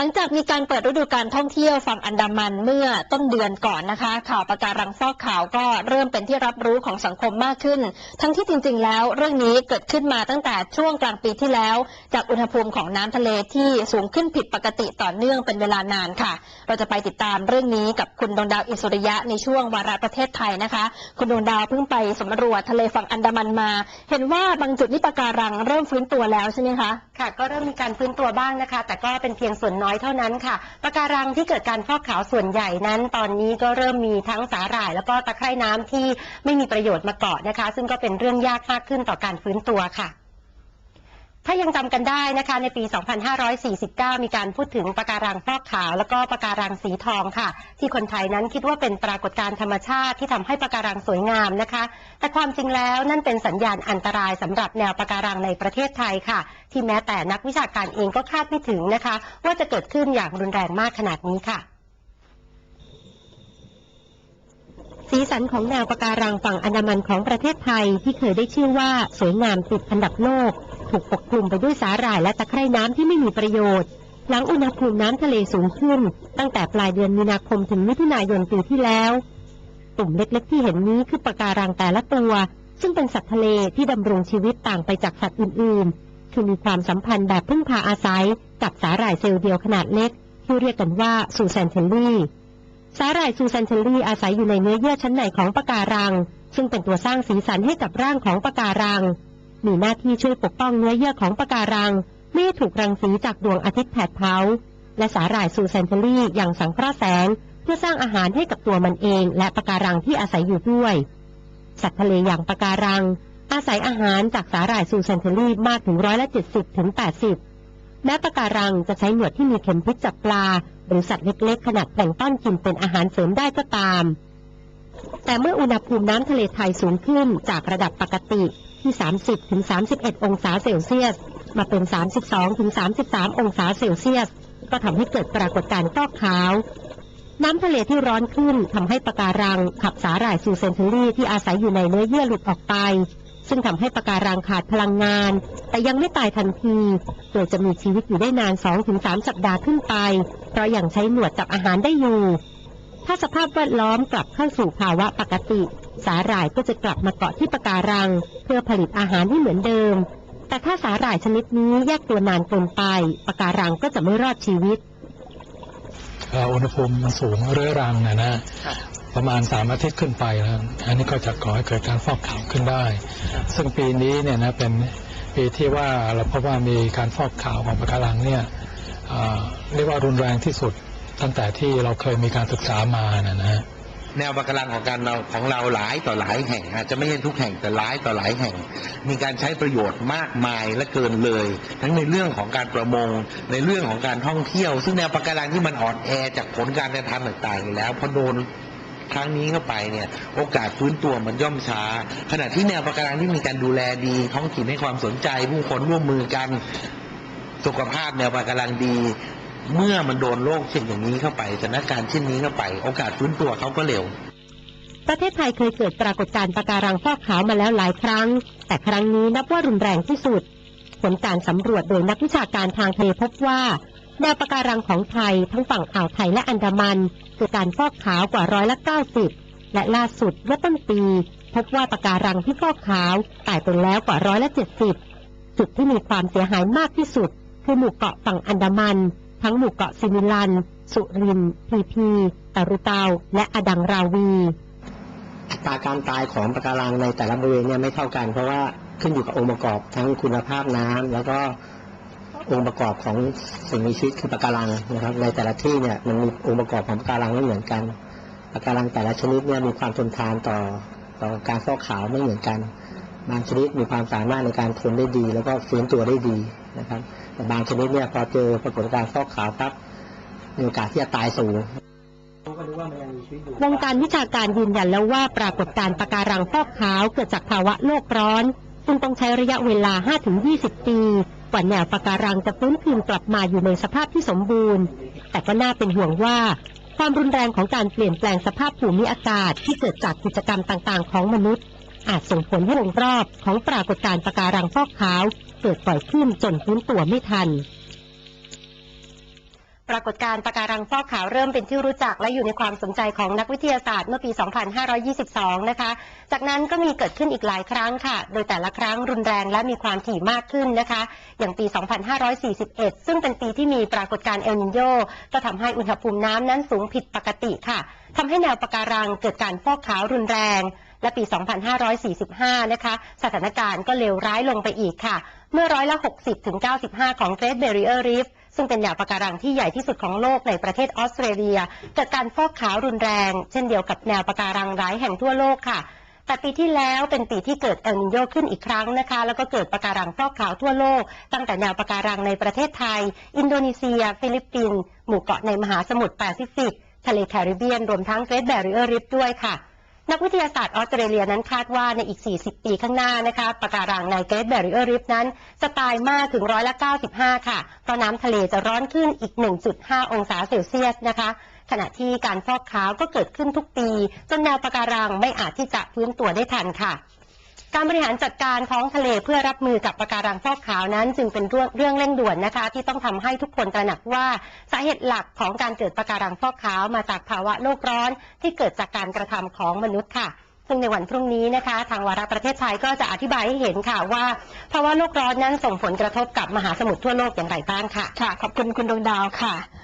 หลังจากมีการเปิดฤดูการท่องเที่ยวฝั่งอันดามันเมื่อต้นเดือนก่อนนะคะ ข่าวประการังฟอกข่าวก็เริ่มเป็นที่รับรู้ของสังคมมากขึ้น ทั้งที่จริง ๆ แล้วเรื่องนี้เกิดขึ้นมาตั้งแต่ช่วงกลางปีที่แล้ว จากอุณหภูมิของน้ำทะเลที่สูงขึ้นผิดปกติต่อเนื่องเป็นเวลานานค่ะ เราจะไปติดตามเรื่องนี้กับคุณดวงดาวอิสุริยะในช่วงวาระประเทศไทยนะคะ คุณดวงดาวเพิ่งไปสำรวจทะเลฝั่งอันดามันมา เห็นว่าบางจุดนี่ปะการังเริ่มฟื้นตัวแล้วใช่ไหมคะ ค่ะ ก็เริ่มมีการฟื้นตัวบ้างนะคะ แต่ก็เป็นเพียงส่วนน้อยเท่านั้นค่ะปะการังที่เกิดการฟอกขาวส่วนใหญ่นั้น ตอนนี้ก็เริ่มมีทั้งสาหร่าย แล้วก็ตะไคร่น้ำที่ไม่มีประโยชน์มาเกาะนะคะ ซึ่งก็เป็นเรื่องยากมากขึ้นต่อการฟื้นตัวค่ะ ถ้ายังจำกันได้นะคะในปี 2549 มีการพูดถึงปะการังฟอกขาว แล้วก็ปะการังสีทองค่ะ ที่คนไทยนั้นคิดว่าเป็นปรากฏการณ์ธรรมชาติที่ทำให้ปะการังสวยงามนะคะ แต่ความจริงแล้วนั่นเป็นสัญญาณอันตรายสำหรับแนวปะการังในประเทศไทยค่ะ ที่แม้แต่นักวิชาการเองก็คาดไม่ถึงนะคะ ว่าจะเกิดขึ้นอย่างรุนแรงมากขนาดนี้ค่ะสีสันของแนวปะการังฝั่งอันดามันของประเทศไทยที่เคยได้ชื่อว่าสวยงามติดอันดับโลก ถูกปกคลุมไปด้วยสาหร่ายและตะไคร่น้ำที่ไม่มีประโยชน์ หลังอุณหภูมิน้ำทะเลสูงขึ้น ตั้งแต่ปลายเดือนมีนาคมถึงมิถุนายนปีที่แล้ว ตุ่มเล็กๆ ที่เห็นนี้คือปะการังแต่ละตัว ซึ่งเป็นสัตว์ทะเลที่ดำรงชีวิตต่างไปจากสัตว์อื่นๆ คือมีความสัมพันธ์แบบพึ่งพาอาศัย กับสาหร่ายเซลล์เดียวขนาดเล็ก ที่เรียกกันว่าซูแซนเทลลี่สาหร่ายซูแซนเทลลี่อาศัยอยู่ในเนื้อเยื่อชั้นในของปะการัง ซึ่งเป็นตัวสร้างสีสันให้กับร่างของปะการัง มีหน้าที่ช่วยปกป้องเนื้อเยื่อของปะการัง ไม่ให้ถูกรังสีจากดวงอาทิตย์แผดเผา และสาหร่ายซูแซนเทลลี่อยังสังเคราะห์แสง เพื่อสร้างอาหารให้กับตัวมันเอง และปะการังที่อาศัยอยู่ด้วย สัตว์ทะเลอย่างปะการัง อาศัยอาหารจากสาหร่ายซูแซนเทลลี่มากถึงร้อยละเจ็ดสิบถึงแปดสิบแม้ปะการังจะใช้หนวดที่มีเข็มพิษจับปลา หรือสัตว์เล็กๆ ขนาดแพลงต้อนกินเป็นอาหารเสริมได้ก็ตาม แต่เมื่ออุณหภูมิน้ำทะเลไทยสูงขึ้นจากระดับปกติ ที่ 30ถึง31 องศาเซลเซียส มาเป็น 32ถึง33 องศาเซลเซียส ก็ทำให้เกิดปรากฏการณ์ฟอกขาว น้ำทะเลที่ร้อนขึ้นทำให้ปะการังขับสาหร่ายซูเซนเทลลี่ที่อาศัยอยู่ในเนื้อเยื่อหลุดออกไป ซึ่งทำให้ปะการังขาดพลังงาน แต่ยังไม่ตายทันที โดยจะมีชีวิตอยู่ได้นาน 2-3 สัปดาห์ขึ้นไป เพราะยังใช้หนวดจับอาหารได้อยู่ ถ้าสภาพแวดล้อมกลับเข้าสู่ภาวะปกติ สาหร่ายก็จะกลับมาเกาะที่ปะการัง เพื่อผลิตอาหารให้เหมือนเดิม แต่ถ้าสาหร่ายชนิดนี้แยกตัวนานเกินไปปะการังก็จะไม่รอดชีวิตเอ่ออุณหภูมิมันสูงเรื้อรังนะนะประมาณสามอาทิตย์ขึ้นไปนะอันนี้ก็จะก่อให้เกิดการฟอกขาวขึ้นได้ ซึ่งปีนี้เนี่ยนะเป็นปีที่ว่าเราพบว่ามีการฟอกขาวของปะการังเนี่ยเอ่อเรียกว่ารุนแรงที่สุดตั้งแต่ที่เราเคยมีการศึกษามานะนะ แนวปะการังของการเราของเราหลายต่อหลายแห่ง อาจจะไม่ใช่ทุกแห่งแต่หลายต่อหลายแห่ง มีการใช้ประโยชน์มากมายและเกินเลย ทั้งในเรื่องของการประมง ในเรื่องของการท่องเที่ยว ซึ่งแนวปะการังที่มันอ่อนแอจากผลการกระทำต่างๆอยู่แล้วพอโดนครั้งนี้เข้าไปเนี่ย โอกาสฟื้นตัวมันย่อมช้า ขณะที่แนวปะการังที่มีการดูแลดี ท้องถิ่นให้ความสนใจผู้คนร่วมมือกันสุขภาพแนวปะการังดี เมื่อมันโดนโรคเช่นอย่างนี้เข้าไปสถานการณ์เช่นนี้เข้าไป โอกาสฟื้นตัวเขาก็เร็ว ประเทศไทยเคยเกิดปรากฏการณ์ปะการังฟอกขาวมาแล้วหลายครั้ง แต่ครั้งนี้นับว่ารุนแรงที่สุด ผลการสำรวจโดยนักวิชาการทางทะเลพบว่าแนวปะการังของไทยทั้งฝั่งอ่าวไทยและอันดามันเกิดการฟอกขาวกว่าร้อยละ90และล่าสุดเมื่อต้นปี พบว่าปะการังที่ฟอกขาวตายไปแล้วกว่าร้อยละ70จุดที่มีความเสียหายมากที่สุด คือหมู่เกาะฝั่งอันดามัน ทั้งหมู่เกาะซิมิลัน สุรินพีพีตารุเตาและอดังราวีอัตราการตายของปะการังในแต่ละบริเวณเนี่ยไม่เท่ากัน เพราะว่าขึ้นอยู่กับองค์ประกอบทั้งคุณภาพน้ำแล้วก็องค์ประกอบของสิ่งมีชีวิตคือปะการังนะครับ ในแต่ละที่เนี่ยมันมีองค์ประกอบของปะการังไม่เหมือนกันปะการังแต่ละชนิดเนี่ยมีความทนทานต่อต่อการฟอกขาวไม่เหมือนกัน บางชนิดมีความสามารถในการทนได้ดี แล้วก็ฟื้นตัวได้ดี นะครับแต่บางชนิดเนี่ยพอเจอปรากฏการณ์ฟอกขาวปั๊บมีโอกาสที่จะตายสูงวงการวิชาการยืนยันแล้วว่าปรากฏการณ์ปะการังฟอกขาวเกิดจากภาวะโลกร้อนซึ่งต้องใช้ระยะเวลา 5-20 ปีกว่าแนวปะการังจะฟื้นคืนกลับมาอยู่ในสภาพที่สมบูรณ์ แต่ก็น่าเป็นห่วงว่า ความรุนแรงของการเปลี่ยนแปลงสภาพภูมิอากาศที่เกิดจากกิจกรรมต่างๆ ของมนุษย์ อาจส่งผลให้วงรอบของปรากฏการณ์ปะการังฟอกขาว เกิดปล่อยขึ้นจนฟื้นตัวไม่ทันปรากฏการณ์ปะการังฟอกขาวเริ่มเป็นที่รู้จักและอยู่ในความสนใจของนักวิทยาศาสตร์เมื่อปี 2522 นะคะ จากนั้นก็มีเกิดขึ้นอีกหลายครั้งค่ะ โดยแต่ละครั้งรุนแรงและมีความถี่มากขึ้นนะคะ อย่างปี 2541 ซึ่งเป็นปีที่มีปรากฏการณ์เอลนิโยก็ทำให้อุณหภูมิน้ำนั้นสูงผิดปกติค่ะทำให้แนวปะการังเกิดการฟอกขาวรุนแรง และปี 2545 นะคะ สถานการณ์ก็เลวร้ายลงไปอีกค่ะ เมื่อร้อยละ 60ถึง95 ของ Great Barrier Reef ซึ่งเป็นแนวปะการังที่ใหญ่ที่สุดของโลกในประเทศออสเตรเลียเกิดการฟอกขาวรุนแรง เช่นเดียวกับแนวปะการังหลายแห่งทั่วโลกค่ะแต่ปีที่แล้วเป็นปีที่เกิดเอลนิโยขึ้นอีกครั้งนะคะ แล้วก็เกิดปะการังฟอกขาวทั่วโลก ตั้งแต่แนวปะการังในประเทศไทย อินโดนีเซีย ฟิลิปปินส์หมู่เกาะในมหาสมุทรแปซิฟิก ทะเลแคริบเบียน รวมทั้ง Great Barrier Reef ด้วยค่ะ นักวิทยาศาสตร์ออสเตรเลียนั้นคาดว่าในอีก 40 ปีข้างหน้านะคะปะการังในเกรทแบริเออร์ริฟนั้น จะตายมากถึงร้อยละ 95 ค่ะ เพราะน้ำทะเลจะร้อนขึ้นอีก 1.5 องศาเซลเซียสนะคะขณะที่การฟอกขาวก็เกิดขึ้นทุกปี จนแนวปะการังไม่อาจที่จะฟื้นตัวได้ทันค่ะ การบริหารจัดการท้องทะเลเพื่อรับมือกับปะการังฟอกขาวนั้น จึงเป็นเรื่องเรื่องเร่งด่วนนะคะ ที่ต้องทำให้ทุกคนตระหนักว่าสาเหตุหลักของการเกิดปะการังฟอกขาวมาจากภาวะโลกร้อน ที่เกิดจากการกระทำของมนุษย์ค่ะซึ่งในวันพรุ่งนี้นะคะ ทางวาระประเทศไทยก็จะอธิบายให้เห็นค่ะว่าภาวะโลกร้อนนั้นส่งผลกระทบกับมหาสมุทรทั่วโลกอย่างไรบ้างค่ะค่ะ ขอบคุณคุณดวงดาวค่ะ